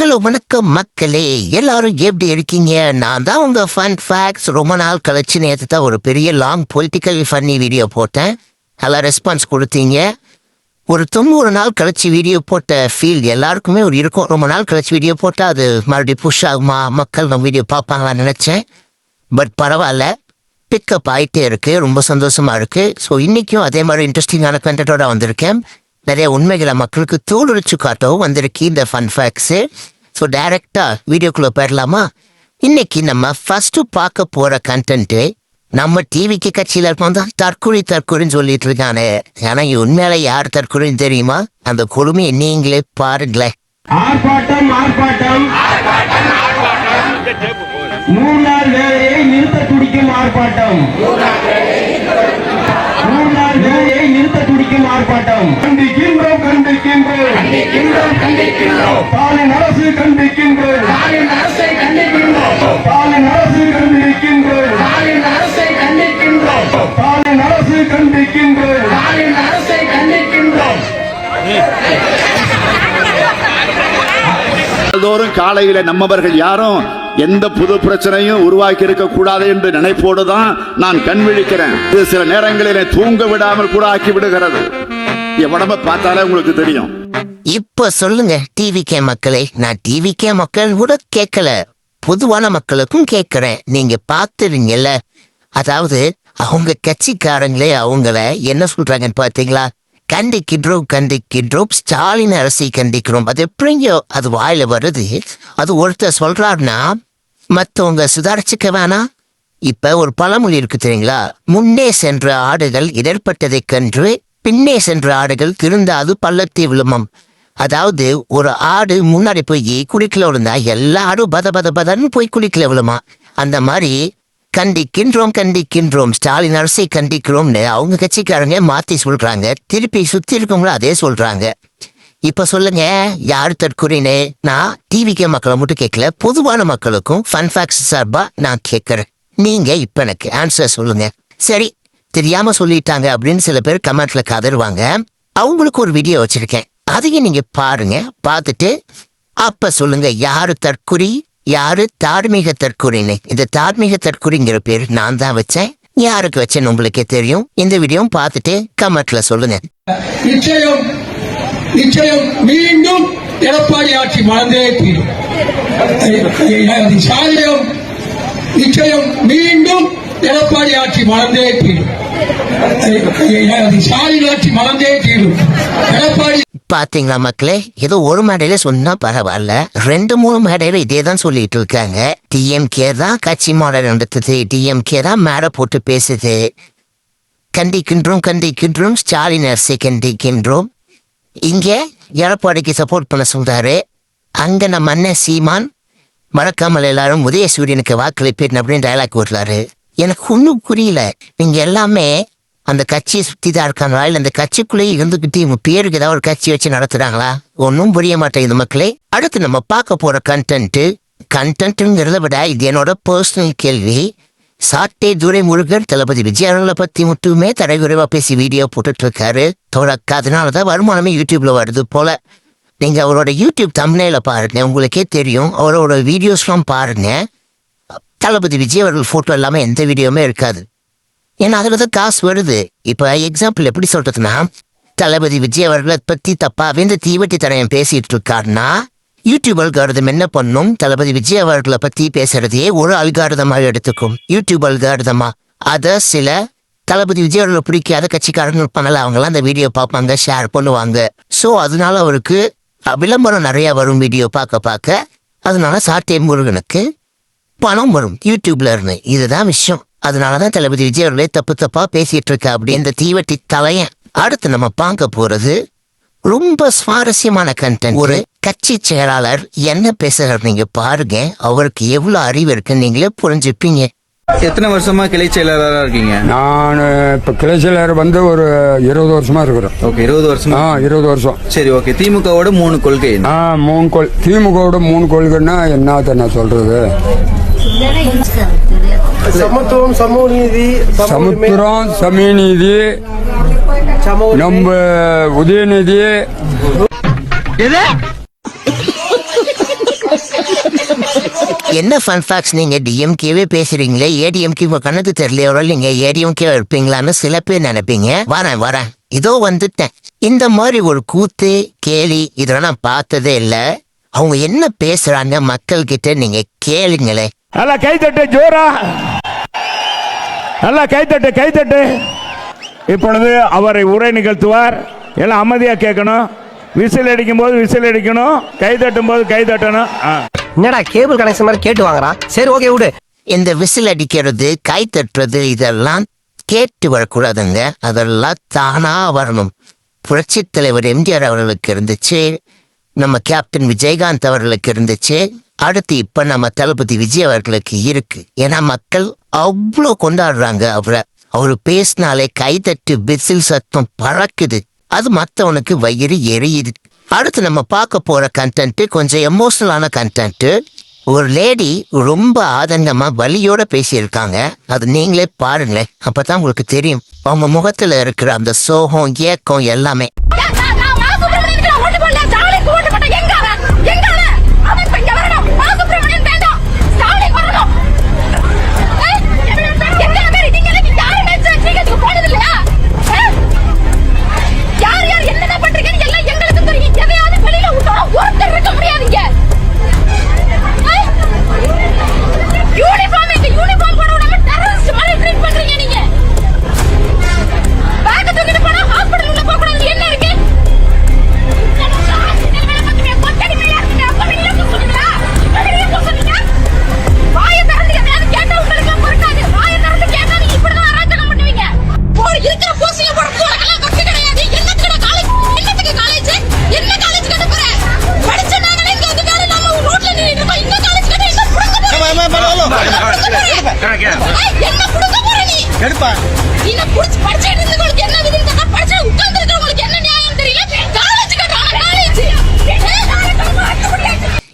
Hello வணக்கம் மக்களே. எல்லாரும் எப்படி இருக்கீங்க? நான் தான் உங்க ஃபன் ஃபேக்ட்ஸ் ரொம்ப நாள் கழிச்சு நேற்று தான் ஒரு பெரிய லாங் பொலிட்டிக்கல் ஃபன்னி வீடியோ போட்டேன். நல்லா ரெஸ்பான்ஸ் கொடுத்தீங்க. ஒரு தொண்ணூறு நாள் கழிச்சு வீடியோ போட்ட ஃபீல் எல்லாருக்குமே ஒரு இருக்கும். ரொம்ப நாள் கழிச்சு வீடியோ போட்டால் அது மறுபடியும் புஷ் ஆகுமா? மக்கள் நம்ம வீடியோ பார்ப்பாங்களான்னு நினச்சேன். பட் பரவாயில்ல. பிக்கப் ஆகிட்டே இருக்கு. ரொம்ப சந்தோஷமா இருக்கு. ஸோ இன்னைக்கும் அதே மாதிரி இன்ட்ரெஸ்டிங்கான கண்டென்ட்டோட வந்திருக்கேன். நிறைய உண்மைகளை மக்களுக்கு தோலுரிச்சு காட்டவும் வந்திருக்கு இந்த ஃபன் ஃபேக்ஸு ஸோ டைரக்டா வீடியோக்குள்ளே போயிடலாமா? இன்னைக்கு நம்ம ஃபஸ்ட்டு பார்க்க போகிற கண்டென்ட்டு நம்ம டிவிக்கு கட்சியில் இருப்போம் தான் தற்கொலை தற்கொலைன்னு சொல்லிட்டு இருக்கானே. ஆனால் உண்மையில யார் தற்கொலைன்னு தெரியுமா? அந்த கொடுமையை நீங்களே பாருங்களேன். ஆர்ப்பாட்டம் ஆர்ப்பாட்டம். வேலையை நிறுத்த துடிக்கும் ஆர்ப்பாட்டம். மூன்றாம் வேலையை நிறுத்த துடிக்கும் ஆர்ப்பாட்டம். கண்டிக்கின்றோம். கண்டிக்கின்றோம் ஸ்டாலின் அரசு கண்டிக்கின்றோம். ஸ்டாலின் அரசை கண்டிக்கின்றோம். ஸ்டாலின் அரசு கண்டிக்கின்றோம். ஸ்டாலின் அரசை கண்டிக்கின்றோம். ஸ்டாலின் அரசு கண்டிக்கின்றோம். ஸ்டாலின் அரசை கண்டிக்கின்றோம். நாள்தோறும் காலையில நம்மவர்கள் யாரும் எந்த புது பிரச்சனையும் உருவாக்கி இருக்க கூடாது என்று நினைப்போடு தான் நான் கண் விழிக்கிறேன். இது சில நேரங்களில் தூங்க விடாமல் கூட ஆக்கி விடுகிறது. என் உடம்ப பார்த்தாலே உங்களுக்கு தெரியும். இப்ப சொல்லுங்க டிவிகே மக்களே. நான் டிவிகே மக்கள் கூட கேட்கல பொதுவான மக்களுக்கும் கேட்கறேன் நீங்க பார்த்துருங்கல்ல அதாவது அவங்க கட்சிக்காரங்களே அவங்கள என்ன சொல்றாங்கன்னு பார்த்தீங்களா கண்டிக்கின்றோம் கண்டிக்கின்றோம் ஸ்டாலின் அரசை கண்டிக்கிறோம். அது எப்படிங்கோ அது வாயில வருது? அது ஒருத்தர் சொல்றாருன்னா மத்தவங்க சுதாரிச்சுக்க வேணாம். இப்ப ஒரு பழமொழி இருக்கு தெரியுங்களா? முன்னே சென்ற ஆடுகள் இடர்பட்டதைக் கன்று பின்னே சென்ற ஆடுகள் திருந்தாது பள்ளத்தி விழுமம். அதாவது ஒரு ஆடு முன்னாடி போய் குளிக்கல விழுந்தா எல்லா ஆடும் பத பத பதன்னு போய் குளிக்கல விழுமா. அந்த மாதிரி கண்டிக்கின்றோம் கண்டிக்கின்றோம். ஸ்டாலின் அரசை கண்டிக்கிறோம்னு அவங்க கட்சிக்காரங்க மாத்தி சொல்றாங்க. திருப்பி சுத்தி இருக்கவங்களும் அதே சொல்றாங்க. இப்ப சொல்லுங்க யார் தற்கொலைன்னு? நான் டிவிகே மக்களை மட்டும் கேட்கல பொதுவான மக்களுக்கும் ஃபன் ஃபேக்ஸ் சார்பா நான் கேட்கறேன் நீங்க இப்ப எனக்கு ஆன்சர் சொல்லுங்க. சரி தெரியாம சொல்லிட்டாங்க அப்படின்னு சில பேர் கமெண்ட்ல கதருவாங்க அவங்களுக்கு ஒரு வீடியோ வச்சிருக்கேன். அதையும் நீங்க பாருங்க பார்த்துட்டு அப்ப சொல்லுங்க யாரு தற்குறி யாரு தார்மீக தற்குறின்னு. இந்த தார்மீக தற்குறிங்கிற பேர் நான் தான் வச்சேன். யாருக்கு வச்சேன்னு உங்களுக்கே தெரியும். இந்த வீடியோவும் பார்த்துட்டு கமெண்ட்ல சொல்லுங்க. நிச்சயம் நிச்சயம் மீண்டும் எடப்பாடி ஆட்சி மறந்தே தீரும். அது நிச்சயம் மீண்டும் எடப்பாடி ஆட்சி மறந்தே தீரும். அது ஆட்சி மறந்தே தீரும். எடப்பாடி பாத்தீங்களா மக்களே? ஏதோ ஒரு மேடையில சொன்னா பரவாயில்ல. ரெண்டு மூணு மேடையில இதே தான் சொல்லிட்டு இருக்காங்க. டிஎம்கே தான் கட்சி மாடல் நடத்துது. டிஎம்கே தான் மேடை போட்டு பேசுது. கண்டிக்கின்றோம் கண்டிக்கின்றோம். ஸ்டாலின் அரசை கண்டிக்கின்றோம். இங்க எடப்பாடிக்கு சப்போர்ட் பண்ண சொல்றாரு. அங்க நம்ம அண்ணன் சீமான். மறக்காமல் எல்லாரும் உதயசூரியனுக்கு வாக்களிப்பேன் அப்படின்னு டயலாக் ஓட்டுறாரு. எனக்கு ஒன்றும் புரியல. நீங்க எல்லாமே அந்த கட்சியை சுற்றி தான் இருக்காங்களா இல்லை அந்த கட்சிக்குள்ளேயே இருந்துக்கிட்டு இவங்க பேருக்கு ஏதாவது ஒரு கட்சி வச்சு நடத்துகிறாங்களா ஒன்றும் புரிய மாட்டேங்குது மக்களே. அடுத்து நம்ம பார்க்க போகிற கண்டென்ட்டு கண்டென்ட்டுங்கிறத விட இது என்னோட பர்சனல் கேள்வி. சாட்டை துரை முருகன் தளபதி விஜய் அவர்களை பற்றி மட்டுமே தரைகுறைவா பேசி வீடியோ போட்டுட்ருக்காரு. தொடக்க அதனால தான் வருமானமே யூடியூப்பில் வருது போல். நீங்கள் அவரோட யூடியூப் தம்ப்நெயில பாருங்க. உங்களுக்கே தெரியும். அவரோட வீடியோஸ்லாம் பாருங்க. தளபதி விஜய் அவர்கள் ஃபோட்டோ இல்லாமல் எந்த வீடியோவுமே இருக்காது. ஏன்னா அதில் தான் காசு வருது. இப்போ எக்ஸாம்பிள் எப்படி சொல்கிறதுன்னா தளபதி விஜய் அவர்களை பற்றி தப்பாக இந்த தீவட்டி தரையன் பேசிகிட்டு இருக்காருன்னா யூடியூப் அல்காரதம் என்ன பண்ணும்? தளபதி விஜய் அவர்களை பற்றி பேசுறதையே ஒரு அல்காரதமாக எடுத்துக்கும். யூடியூப் அல்காரதமா அதை சில தளபதி விஜய் அவர்களை பிடிக்காத கட்சிக்காரங்க பண்ணல. அவங்களாம் அந்த வீடியோ பார்ப்பாங்க ஷேர் பண்ணுவாங்க. ஸோ அதனால அவருக்கு விளம்பரம் நிறையா வரும் வீடியோ பார்க்க பார்க்க. அதனால சாட்டை முருகனுக்கு பணம் வரும். யூடியூப்ல இருந்து. இதுதான் விஷயம். அதனாலதான் தளபதி விஜய் அவர்களே தப்பு தப்பா பேசிட்டு இருக்க அப்படி. இந்த தீவட்டி தலையன் அடுத்து நம்ம பார்க்க போறது ரொம்ப சுவாரஸ்யமான கண்டென்ட் ஒரு கட்சி செயலாளர் என்ன பேசுறாரு நீங்க பாருங்க. அவருக்கு எவ்வளவு அறிவு இருக்குன்னு நீங்களே புரிஞ்சுப்பீங்க. எத்தனை வருஷமா கிளை செயலாளராக இருக்கீங்க? நான் இப்போ கிளைச்சலர் வந்து ஒரு இருபது வருஷமா இருக்கிறேன். ஓகே இருபது வருஷமா? ஆ இருபது வருஷம். சரி ஓகே. திமுகவோட மூணு கொள்கை? ஆ மூணு கோல் திமுகவோட மூணு கோல்கள்னா என்னத்த நான் சொல்றது? சமத்துவம் சமூக நீதி சமுத்திரம் சமயநீதி நம்ம உதயநிதி. என்ன ஃபன் ஃபேக்ட்ஸ் நீங்க டிஎம்கேவே பேசுறீங்களே? ஏடிஎம்கே உங்க கண்ணுக்கு தெரியலையோட நீங்க ஏடிஎம்கே இருப்பீங்களான்னு சில பேர் நினைப்பீங்க. வரேன் வரேன். இதோ வந்துட்டேன். இந்த மாதிரி ஒரு கூத்து கேலி இதெல்லாம் நான் பார்த்ததே இல்ல. அவங்க என்ன பேசுறாங்க மக்கள் கிட்ட நீங்க கேளுங்களே நல்லா கைத்தட்டு ஜோரா. நல்லா கைத்தட்டு கைத்தட்டு இப்பொழுது அவரை உரை நிகழ்த்துவார். எல்லாம் அமைதியா கேட்கணும். விசில் அடிக்கும் போது விசில் அடிக்கணும். கை தட்டும் போது கை தட்டணும். ஆ. என்னடா கேபிள் கனெக்ஷன் மாதிரி கேட்டு வாங்குறான் சரி ஓகே விடு. இந்த விசில் அடிக்கிறது கை தட்டுறது இதெல்லாம் கேட்டு வரக்கூடாதுங்க. அதெல்லாம் தானா வரணும். புரட்சி தலைவர் எம்ஜிஆர் அவர்களுக்கு இருந்துச்சு. நம்ம கேப்டன் விஜயகாந்த் அவர்களுக்கு இருந்துச்சு. அடுத்து இப்ப நம்ம தளபதி விஜய் அவர்களுக்கு இருக்கு. ஏன்னா மக்கள் அவ்வளோ கொண்டாடுறாங்க அவரை. அவரு பேசினாலே கைதட்டு விசில் சத்தம் பறக்குது. அது மற்றவனுக்கு வயிறு எரியுது. அடுத்து நம்ம பார்க்க போற கண்டென்ட் கொஞ்சம் எமோஷனலான கண்டென்ட் ஒரு லேடி ரொம்ப ஆதங்கமா வலியோட பேசியிருக்காங்க. அது நீங்களே பாருங்களேன். அப்பதான் உங்களுக்கு தெரியும். அவங்க முகத்துல இருக்கிற அந்த சோகம் ஏக்கம் எல்லாமே.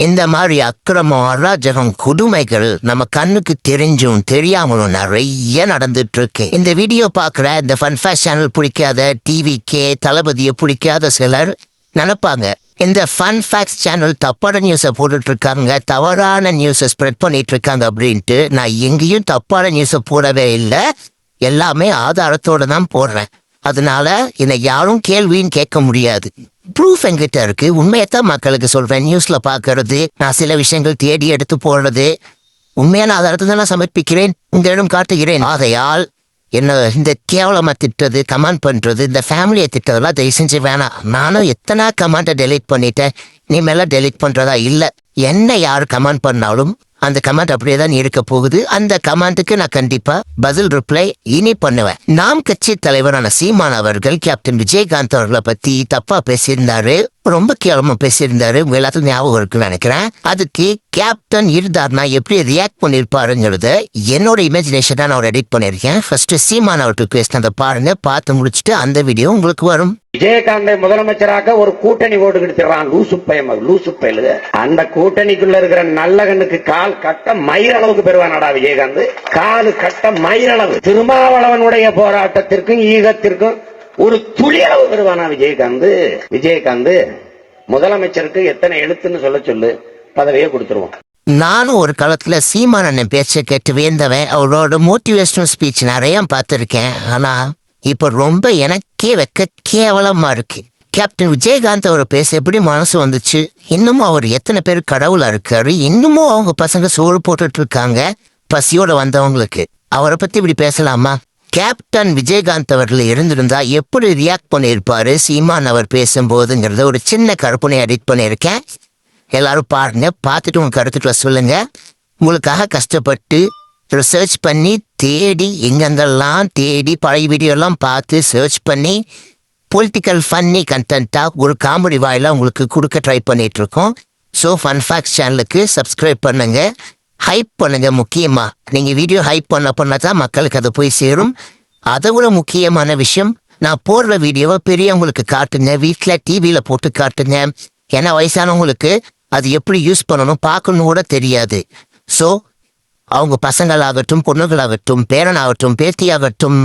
இந்த மாதிரி அக்கிரமம் அராஜகம் கொடுமைகள் நம்ம கண்ணுக்கு தெரிஞ்சும் தெரியாமலும் நிறைய நடந்துட்டு இருக்கு இந்த வீடியோ பார்க்குற இந்த ஃபன் ஃபேஷ் சேனல் பிடிக்காத டிவி கே தளபதியை பிடிக்காத சிலர் நினைப்பாங்க. இந்த ஃபன் ஃபேக்ஸ் சேனல் தப்பான நியூஸை போட்டுட்டு இருக்காங்க தவறான நியூஸை ஸ்ப்ரெட் பண்ணிட்டு இருக்காங்க அப்படின்ட்டு நான் எங்கேயும் தப்பான நியூஸை போடவே இல்லை. எல்லாமே ஆதாரத்தோட தான் போடுறேன். அதனால என்னை யாரும் கேள்வின்னு கேட்க முடியாது. ப்ரூஃப் என்கிட்ட இருக்கு. உண்மையத்தான் மக்களுக்கு சொல்றேன். நியூஸ்ல பாக்குறது நான் சில விஷயங்கள் தேடி எடுத்து போடுறது உண்மையான ஆதாரத்தை தான் நான் சமர்ப்பிக்கிறேன். உங்களிடம் காட்டுகிறேன். ஆகையால் என்ன இந்த கேவலமா திட்டுறது கமெண்ட் பண்றது இந்த ஃபேமிலியை திட்டதெல்லாம் தயவு செஞ்சு வேணாம். நானும் எத்தனை கமெண்ட்டை டெலீட் பண்ணிட்டேன். இனிமேலாம் டெலீட் பண்றதா இல்லை. என்ன யார் கமெண்ட் பண்ணாலும் அந்த கமெண்ட் அப்படியே தான் இருக்க போகுது. அந்த கமெண்ட்டுக்கு நான் கண்டிப்பா பதில் ரிப்ளை இனி பண்ணுவேன். நாம் கட்சி தலைவரான சீமான் அவர்கள் கேப்டன் விஜயகாந்த் அவர்களை பத்தி தப்பா பேசியிருந்தாரு. ரொம்ப கேவலமா பேசியிருந்தாரு. எல்லாத்துக்கும் ஞாபகம் இருக்குன்னு நினைக்கிறேன். அதுக்கு கேப்டன் இருந்தார்னா எப்படி ரியாக்ட் பண்ணிருப்பாருங்கிறத என்னோட இமேஜினேஷன் நான் எடிட் பண்ணிருக்கேன் ஃபர்ஸ்ட் சீமான் அவருக்கு பேசினதை பாருங்க. பார்த்து முடிச்சுட்டு அந்த வீடியோ உங்களுக்கு வரும். விஜயகாந்தை முதலமைச்சராக ஒரு கூட்டணி ஓட்டு கிடைச்சிடறான். லூசு பையன் லூசு பயலு அந்த கூட்டணிக்குள்ள இருக்கிற நல்ல கண்ணுக்கு கால் கட்ட மயிர் அளவுக்கு பெறுவானாடா விஜயகாந்த். காலு கட்ட மயிரளவு திருமாவளவனுடைய போராட்டத்திற்கும் ஈகத்திற்கும் ஒரு துளியளவு வருவானா விஜயகாந்த் விஜயகாந்த் முதலமைச்சருக்கு எத்தனை எழுத்துன்னு சொல்ல சொல்லு பதவியை கொடுத்துருவோம். நானும் ஒரு காலத்துல சீமான் அண்ணன் பேச்ச கேட்டு வேந்தவன் அவரோட மோட்டிவேஷனல் ஸ்பீச் நிறைய பார்த்துருக்கேன். ஆனா இப்ப ரொம்ப எனக்கே வைக்க கேவலமா இருக்கு. கேப்டன் விஜயகாந்த் அவர் பேச எப்படி மனசு வந்துச்சு? இன்னமும் அவர் எத்தனை பேர் கடவுளா இருக்காரு? இன்னமும் அவங்க பசங்க சோறு போட்டுட்டு இருக்காங்க பசியோட வந்தவங்களுக்கு. அவரை பத்தி இப்படி பேசலாமா? கேப்டன் விஜயகாந்த் அவர்கள் இருந்திருந்தா எப்படி ரியாக்ட் பண்ணியிருப்பாரு? சீமான் அவர் பேசும்போதுங்கிறத ஒரு சின்ன கற்பனையை எடிட் பண்ணியிருக்கேன். எல்லாரும் பாருங்க பார்த்துட்டு உங்க கருத்துக்களை சொல்லுங்க. உங்களுக்காக கஷ்டப்பட்டு ரிசர்ச் பண்ணி தேடி எங்கெங்கெல்லாம் தேடி பழைய வீடியோ எல்லாம் பார்த்து சர்ச் பண்ணி பொலிட்டிக்கல் ஃபன்னி கண்டென்ட்டாக ஒரு காமெடி வாயிலாக உங்களுக்கு கொடுக்க ட்ரை பண்ணிகிட்ருக்கோம் ஸோ ஃபன் ஃபேக்ஸ் சேனலுக்கு சப்ஸ்கிரைப் பண்ணுங்கள் ஹைப் பண்ணுங்க முக்கியமா. நீங்க வீடியோ ஹைப் பண்ண பண்ண தான் மக்களுக்கு அது போய் சேரும். அதை விட முக்கியமான விஷயம் நான் போடுற வீடியோவை பெரியவங்களுக்கு காட்டுங்க வீட்டில் டிவியில் போட்டு காட்டுங்க. ஏன்னா வயசானவங்களுக்கு அது எப்படி யூஸ் பண்ணணும் பார்க்கணும் கூட தெரியாது. ஸோ அவங்க பசங்களாகட்டும் பொண்ணுகளாகட்டும் பேரனாகட்டும் பேத்தியாகட்டும்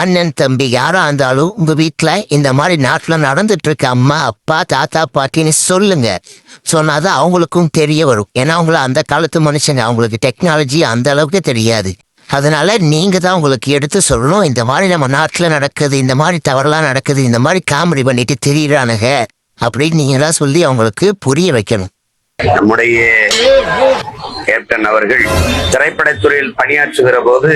அண்ணன் தம்பி யாரா இருந்தாலும் உங்க வீட்டில் இந்த மாதிரி நாட்டுல நடந்துட்டு இருக்க அம்மா அப்பா தாத்தா பாட்டின்னு சொல்லுங்க. சொன்னாதான் அவங்களுக்கும் தெரிய வரும். ஏன்னா அவங்கள அந்த காலத்து மனுஷங்க அவங்களுக்கு டெக்னாலஜி அந்த அளவுக்கு தெரியாது. அதனால நீங்க தான் உங்களுக்கு எடுத்து சொல்லணும் இந்த மாதிரி நம்ம நாட்டுல நடக்குது இந்த மாதிரி தவறெல்லாம் நடக்குது இந்த மாதிரி காமெடி பண்ணிட்டு தெரியுறானுங்க அப்படின்னு நீங்க தான் சொல்லி அவங்களுக்கு புரிய வைக்கணும். நம்முடைய கேப்டன் அவர்கள் திரைப்படத்துறையில் பணியாற்றுகிற போது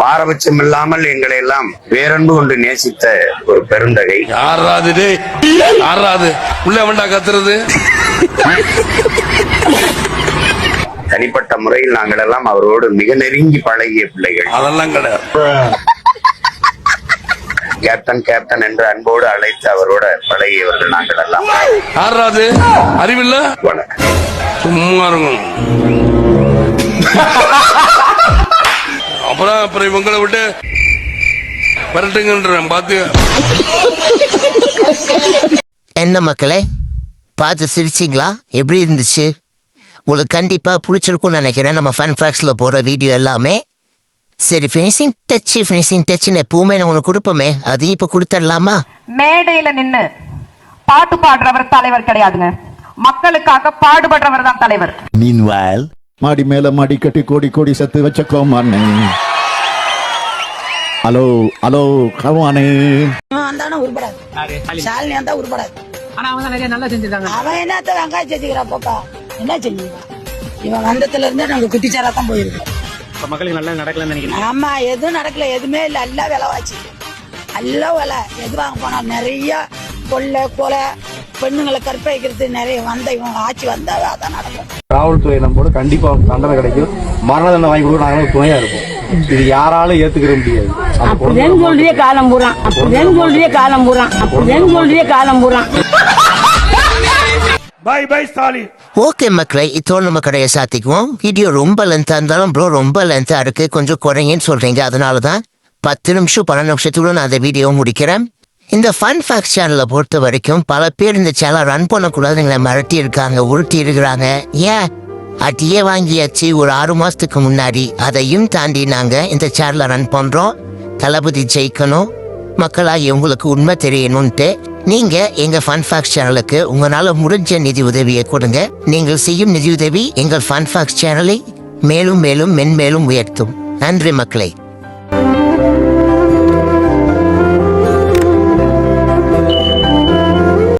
பாரபட்சம் இல்லாமல் எங்களை எல்லாம் பேரன்பு கொண்டு நேசித்த ஒரு பெருந்தகை. டேய் யாராது உள்ள வேண்டா கத்துறது. தனிப்பட்ட முறையில் நாங்கள் எல்லாம் அவரோடு மிக நெருங்கி பழகிய பிள்ளைகள். அதெல்லாம் கிடையாது. கேப்டன் கேப்டன் என்று அன்போடு அழைத்து அவரோட பழகியவர்கள் நாங்கள் எல்லாம். யாராது அறிவில்ல? சும்மா இருக்கும் அப்புறம் அப்புறம் இவங்களை விட்டு விரட்டுங்கன்றேன் பாத்து என்ன மக்களே பார்த்து சிரிச்சிங்களா? எப்படி இருந்துச்சு? உங்களுக்கு கண்டிப்பா பிடிச்சிருக்கும்னு நினைக்கிறேன். நம்ம ஃபன் ஃபேக்ஸ்ல போற வீடியோ எல்லாமே சரி ஃபினிஷிங் டச் ஃபினிஷிங் டச்னு எப்பவுமே நான் உனக்கு கொடுப்போமே அது இப்ப கொடுத்துடலாமா? மேடையில நின்னு பாட்டு பாடுறவர் தலைவர் கிடையாதுங்க. மக்களுக்காக பாடுபடுறவர் தான் தலைவர். மாடி மேல மாடி கட்டி கோடி கோடி சத்து வச்ச கோமானே. ஹலோ ஹலோ கவானே வந்தானா உருப்படாது. சாலினி வந்தா உருப்படாது. ஆனா அவங்க நிறைய நல்லா செஞ்சிருக்காங்க. அவன் என்னத்த வெங்காயம் செஞ்சுக்கிறான் பாப்பா என்ன செஞ்சுக்கிறான்? இவன் வந்ததுல இருந்தே நாங்க குட்டிச்சாரா தான் போயிருக்கோம். மக்களுக்கு நல்லா நடக்கலன்னு நினைக்கிறேன் ஆமா எதுவும் நடக்கல எதுவுமே இல்ல. எல்லாம் விலைவாச்சு எல்லாம் விலை. எது வாங்க போனா நிறைய கொள்ளை கொலை பெண்ணுங்களை கற்பழிக்கிறது நிறைய வந்த இவன் ஆட்சி வந்தா அதான் நடக்கும். காவல்துறை நம்மோட கண்டிப்பா தண்டனை கிடைக்கும். மரண தண்டனை வாங்கி கொடுக்க நாங்களும் துணையா இருப்போம். இது யாராலும் ஏத்துக்கிற முடியாது. அப்படிதான் சொல்றியே காலம் பூரான் அப்படிதான் சொல்றியே காலம் பூரான் அப்படிதான் சொல்றியே காலம் பூரான் பை பை ஸ்டாலின் ஓகே மக்களே இதோட நம்ம கடையை சாத்திக்குவோம். வீடியோ ரொம்ப லென்த்தா இருந்தாலும் ப்ரோ ரொம்ப லென்த்தா இருக்கு. கொஞ்சம் குறைங்கன்னு சொல்றீங்க. அதனால தான் பத்து நிமிஷம் பன்னெண்டு நிமிஷத்துக்குள்ள நான் அந்த வீடியோ முடிக்கிறேன். இந்த ஃபன் ஃபேக்ஸ் சேனலை பொறுத்த வரைக்கும் பல பேர் இந்த சேனல் ரன் பண்ணக்கூடாதுங்களை மிரட்டி இருக்காங்க உருட்டி இருக்கிறாங்க ஏன்? அட்டியே வாங்கியாச்சு ஒரு ஆறு மாதத்துக்கு முன்னாடி. அதையும் தாண்டி நாங்கள் இந்த சேனலை ரன் பண்ணுறோம் தளபதி ஜெயிக்கணும். மக்களாகி உங்களுக்கு உண்மை தெரியணும்ன்ட்டு நீங்க எங்க ஃபன் ஃபேக்ஸ் சேனலுக்கு உங்களால முடிஞ்ச நிதி உதவியை கொடுங்க. நீங்கள் செய்யும் நிதி உதவி எங்கள் ஃபன் ஃபேக்ஸ் சேனலை மேலும் மேலும் மென்மேலும் உயர்த்தும். நன்றி மக்களை.